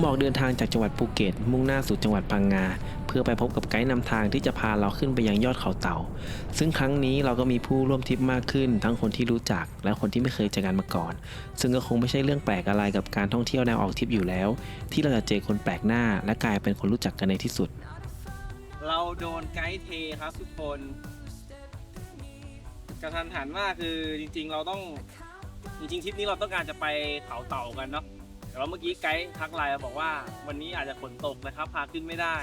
ผมออกเดินทางจากจังหวัดภูเก็ต มุ่งหน้าสู่จังหวัดพังงา เพื่อไปพบกับไกด์นำทางที่จะพาเราขึ้นไปยังยอดเขาเต่า ซึ่งครั้งนี้เราก็มีผู้ร่วมทริปมากขึ้น ทั้งคนที่รู้จักและคนที่ไม่เคยเจอกันมาก่อน ซึ่งก็คงไม่ใช่เรื่องแปลกอะไรกับการท่องเที่ยวแนวออกทริปอยู่แล้ว ที่เราจะเจอคนแปลกหน้า และกลายเป็นคนรู้จักกันในที่สุด เราโดนไกด์เทครับทุกคนกระทันหันมากคือจริง ๆ เราต้องจริงๆทริปนี้เราต้องการจะไปเขาเต่ากันเนาะ แต่ว่าเมื่อกี้ไกด์ทักไลน์มาบอกว่า วันนี้อาจจะฝนตกนะครับ พาขึ้นไม่ได้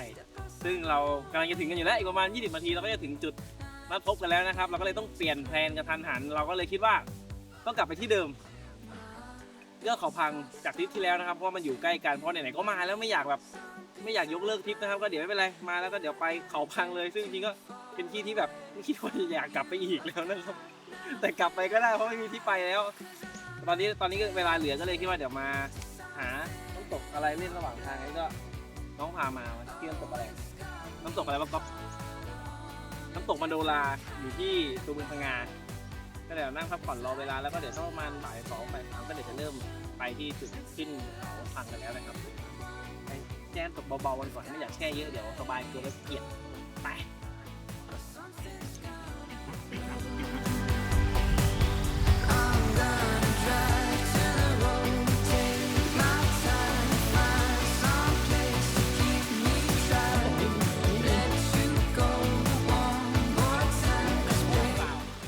ซึ่งเรากำลังจะถึงกันอยู่แล้วอีกประมาณ 20 นาทีเราก็จะถึงจุดนัดพบกันแล้วนะครับ เราก็เลยต้องเปลี่ยนแพลนกระทันหัน เราก็เลยคิดว่าต้องกลับไปที่เดิมเลือกเขาพังจากทริปที่แล้วนะครับเพราะมันอยู่ใกล้กันเพราะไหนๆก็มาแล้วไม่อยากแบบไม่อยากยกเลิกทริปนะครับ ก็เดี๋ยวไม่เป็นไรมาแล้วก็เดี๋ยวไปเขาพังเลย ซึ่งจริงก็เป็นที่ที่แบบไม่คิดว่าอยากกลับไปอีกแล้วนะครับ แต่กลับไปก็ได้เพราะไม่มีที่ไปแล้ว ตอนนี้ตอนนี้ก็เวลาเหลือก็เลยคิดว่าเดี๋ยวมา หาน้ำตกอะไรเล่นระหว่างทางนี้ก็น้องพามาที่น้ำตกอะไรน้ำตกอะไรบ้างก๊อฟน้ำตกมันโดลาอยู่ที่ตัวเมืองพังงาก็เดี๋ยวนั่งพักผ่อนรอเวลาแล้วก็เดี๋ยวสักประมาณบ่ายสองบ่ายสามก็เดี๋ยวจะเริ่มไปที่จุดขึ้นเขาพังกันแล้วนะครับไปแช่ตกเบาๆกันก่อนไม่อยากแช่เยอะเดี๋ยวสบายเกินแล้วเกลียดไป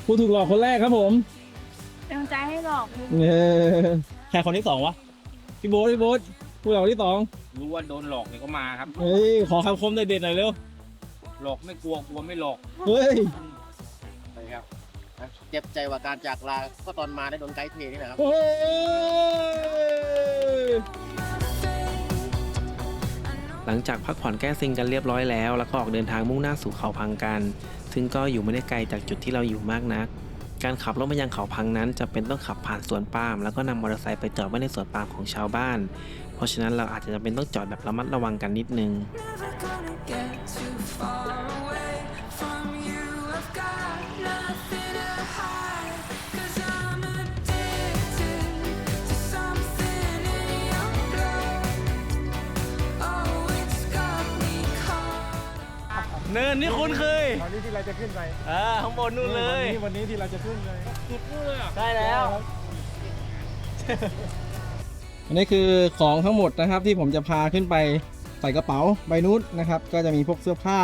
ผู้ถูกหลอกคนแรกครับผมเป็นกำลังใจให้หรอกเออใครคนที่สองวะพี่โบ๊ทพี่โบ๊ทผู้หลอกคนที่สองรู้ว่าโดนหลอกเดี๋ยวก็มาครับ เฮ้ยขอคำคมเด็ดๆหน่อยเร็วหลอกไม่กลัวกลัวไม่หลอกเฮ้ยไปครับเจ็บใจกว่าการจากลาก็ตอนมาได้โดนไกด์เทนี่แหละครับเฮ้ย หลังจากพักผ่อนแก้ซิงกันเรียบร้อยแล้ว แล้วก็ออกเดินทางมุ่งหน้าสู่เขาพังกัน ซึ่งก็อยู่ไม่ได้ไกลจากจุดที่เราอยู่มากนัก การขับรถมายังเขาพังนั้นจะเป็นต้องขับผ่านสวนปาล์มแล้วก็นำมอเตอร์ไซค์ไปจอดไว้ในสวนปาล์มของชาวบ้าน เพราะฉะนั้นเราอาจจะจำเป็นต้องจอดแบบระมัดระวังกันนิดนึง เนินนี่คุ้นเคยวันนี้ที่เราจะขึ้นไปอ่าข้างบนนู่นเลยวันนี้วันนี้ที่เราจะขึ้นเลยได้แล้วอันนี้คือของทั้งหมดนะครับที่ผมจะพาขึ้นไปใส่กระเป๋าใบนุชนะครับ ก็จะมีพวกเสื้อผ้า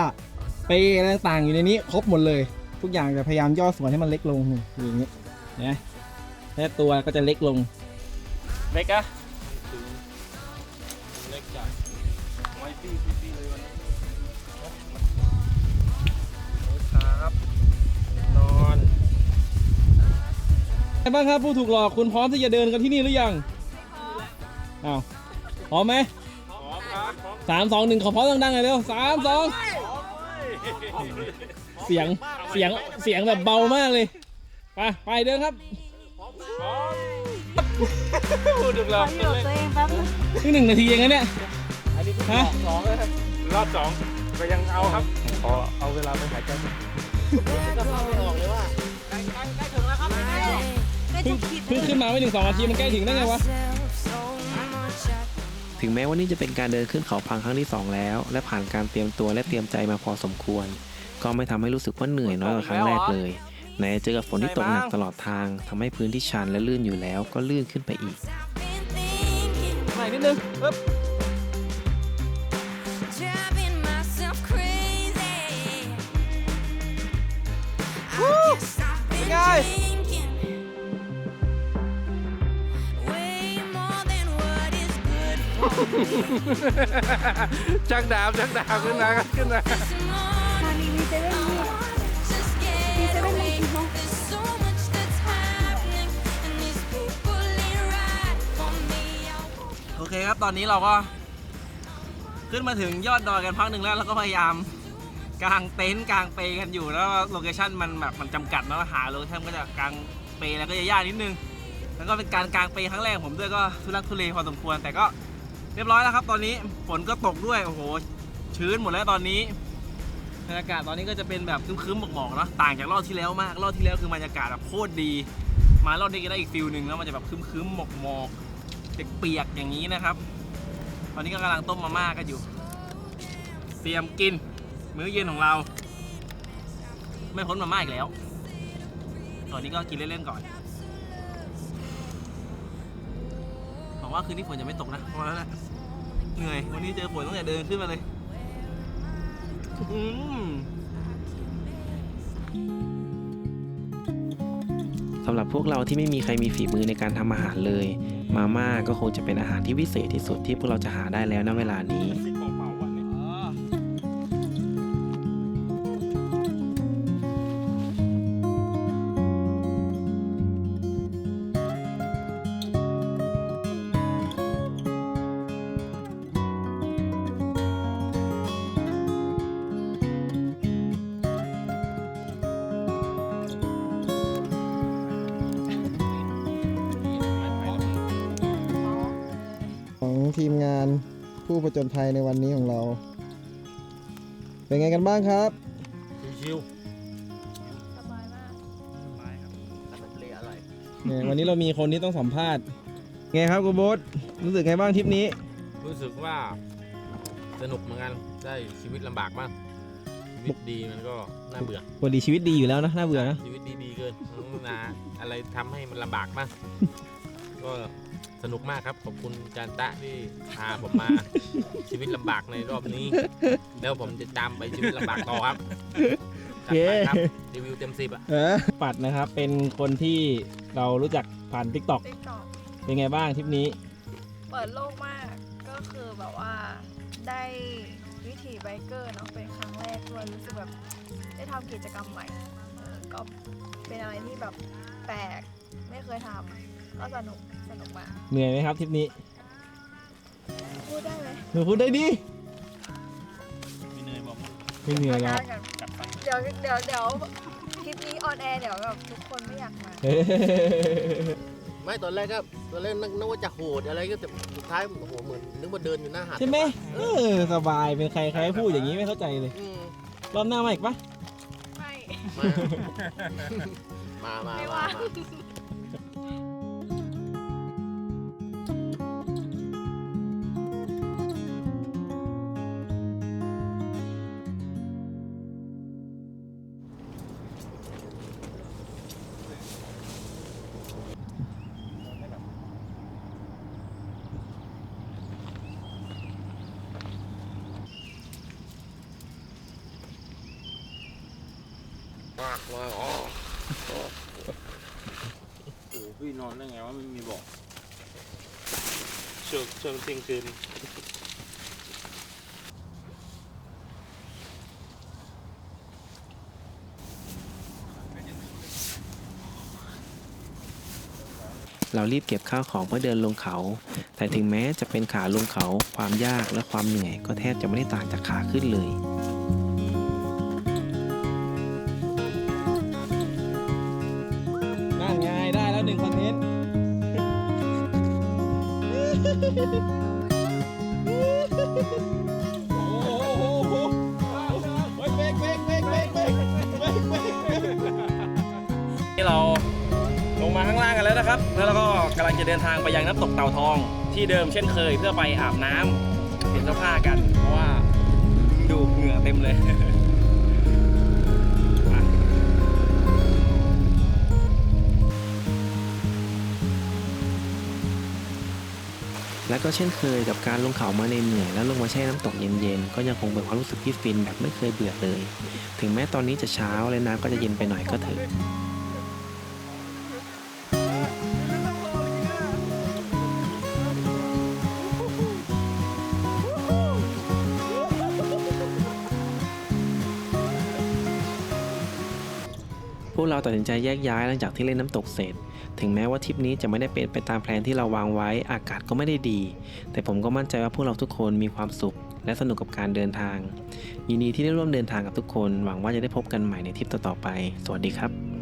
เปย์อะไรต่างๆอยู่ในนี้ครบหมดเลย ทุกอย่างจะพยายามย่อส่วนให้มันเล็กลงนี่อย่างนี้นะและตัวก็จะเล็กลง เล็กอะเล็กจัดไว้ปี้ ไงบ้างครับผู้ถูกหลอกคุณพร้อมที่จะเดินกันที่นี่หรือยังอ้าวพร้อมไหมพร้อมครับพร้อมสามสองหนึ่งขอพร้อมดังๆหน่อยเร็วสามสองเสียงเสียงเสียงแบบเบามากเลยไปไปเดินครับพูดถึงขเราออยู่กับตัวเองแป๊บนึงเพิ่งหนึ่งนาทีเองนะเนี่ยอันนี้เพิ่งฮะสองเลยครับรอบสองก็ยังเอาครับขอเอาเวลาไปหายใจ There goes เพิ่งขึ้นมาไม่ถึงสองนาทีมันใกล้ถึงได้ไงวะ myself so much. I ถึงแม้ว่านี่จะเป็นการเดินขึ้นเขาพังครั้งที่ 2 แล้ว และผ่านการเตรียมตัวและเตรียมใจมาพอสมควร ก็ไม่ทำให้รู้สึกว่าเหนื่อยน้อยกว่าครั้งแรกเลยไหนจะเจอกับฝนที่ตกหนักตลอดทางทำให้พื้นที่ชันและลื่นอยู่แล้วก็ลื่นขึ้นไปอีก been thinking, ใหม่นิดนึงปึ๊บ driving myself crazy. I guess good for me. ชักดาบชักดาบขึ้นมาขึ้นมา This ทานี้มีเซเว่น I อยู่ wanna just Is get there away. anything wrong? There's so much that's happening, and these people ain't right for me. I โอเคครับตอนนี้เราก็ขึ้นมาถึงยอดดอยกันพักหนึ่งแล้วเราก็พยายามกางเต็นท์กางเปกันอยู่แล้วโลเคชั่นมันแบบมันจำกัดเนาะหาโลเคชั่นก็จะกางเปแล้วก็จะยากนิดนึง แล้วก็เป็นการกางเปครั้งแรกผมด้วยก็ทุลักทุเลพอสมควรแต่ก็ เรียบร้อยแล้วครับตอนนี้ฝนก็ตกด้วยโอ้โหชื้นหมดแล้วตอนนี้บรรยากาศตอนนี้ก็จะเป็นแบบครึ้มๆหมอกๆเนาะต่างจากรอบที่แล้วมากรอบที่แล้วคือบรรยากาศแบบโคตรดี มารอบนี้ก็ได้อีกฟิลหนึ่งแล้วมันจะแบบครึ้มๆหมอกๆเปียกๆอย่างนี้นะครับ ตอนนี้ก็กำลังต้มมาม่ากันอยู่เตรียมกิน มื้อเย็นของเรา ไม่พ้นมาม่าอีกแล้ว ตอนนี้ก็กินเล่นๆก่อน วังว่าคืนนี้ฝนจะไม่ตกนะพอแล้วแหละเหนื่อย วันนี้เจอฝนตั้งแต่เดินขึ้นมาเลยอืมสำหรับพวกเราที่ไม่มีใครมีฝีมือในการทำอาหารเลย มาม่าก็คงจะเป็นอาหารที่วิเศษที่สุดที่พวกเราจะหาได้แล้วณเวลานี้ ทีมงานผู้ประจนภัยในวันนี้ของเรา เป็นไงกันบ้างครับ ชิวสบายมากๆอาหารทะเลอร่อย เนี่ยวันนี้เรามีคนที่ต้องสัมภาษณ์ ไงครับกูโบ๊ทรู้สึกไงบ้างทริปนี้ รู้สึกว่าสนุกเหมือนกัน ได้ชีวิตลำบากบ้างชีวิตดีมันก็น่าเบื่อ ปกติชีวิตดีอยู่แล้วนะ น่าเบื่อนะ ชีวิตดีๆเกินต้องนะ อะไรทำให้มันลำบากบ้าง ก็ สนุกมากครับ ขอบคุณจานตะที่พาผมมา ชีวิตลำบากในรอบนี้ แล้วผมจะจำไปชีวิตลำบากต่อครับโอจัดเคไปครับรีวิวเต็มสิบอะ เออปัดนะครับ เป็นคนที่เรารู้จักผ่าน t ิ k t o k ติ๊กต็อกเป็นไงบ้างทริปนี้ เปิดโลกมากก็คือแบบว่าได้วิถีไบเกอร์เนาะเป็นครั้งแรกด้วยรู้สึกแบบได้ทำกิจกรรมใหม่เออก็เป็นอะไรที่แบบแปลกไม่เคยทำ ก็สนุกสนุกมากเหนื่อยไหมครับทริปนี้พูดได้ไหมหนูพูดได้ดิมีเนยบอกไม่เหนื่อยหรอกกันเดี๋ยวเดี๋ยวเดี๋ยวคลิปนี้ออนแอร์เดี๋ยวแบบทุกคนไม่อยากมาเฮ้ยไม่ตอนแรกก็ตอนแรกนึกนึกว่าจะโหดอะไรก็แต่สุดท้ายโอ้โหเหมือนนึกว่าเดินอยู่หน้าหาดใช่ไหมเออสบายเป็นใครใครพูดอย่างนี้ไม่เข้าใจเลยอืมรอบหน้ามาอีกปะไม่ มา มาไม่มาว่ามา มากมากอ๋อโอ้พี่นอนได้ไงว่าไม่มีบอกช่วงช่วงเที่ยงคืนเรารีบเก็บข้าวของเพื่อเดินลงเขา แต่ถึงแม้จะเป็นขาลงเขา ความยากและความเหนื่อยก็แทบจะไม่ได้ต่างจากขาขึ้นเลย นี่เราลงมาข้างล่างกันแล้วนะครับ แล้วเราก็กำลังจะเดินทางไปยังน้ำตกเต่าทองที่เดิมเช่นเคยเพื่อไปอาบน้ำเปลี่ยนเสื้อผ้ากัน เพราะว่าดูเหงื่อเต็มเลย ก็เช่นเคยกับการลงเขามาในเหนื่อยแล้วลงมาแช่น้ำตกเย็นๆ ก็ยังคงเป็นความรู้สึกที่ฟินแบบไม่เคยเบื่อเลย ถึงแม้ตอนนี้จะเช้าและน้ำก็จะเย็นไปหน่อยก็เถอะพวกเราตัดสินใจแยกย้ายหลังจากที่เล่นน้ำตกเสร็จ ถึงแม้ว่าทริปนี้จะไม่ได้เป็นไปตามแผนที่เราวางไว้ อากาศก็ไม่ได้ดี แต่ผมก็มั่นใจว่าพวกเราทุกคนมีความสุข และสนุกกับการเดินทาง ยินดีที่ได้ร่วมเดินทางกับทุกคน หวังว่าจะได้พบกันใหม่ในทริปต่อๆไป สวัสดีครับ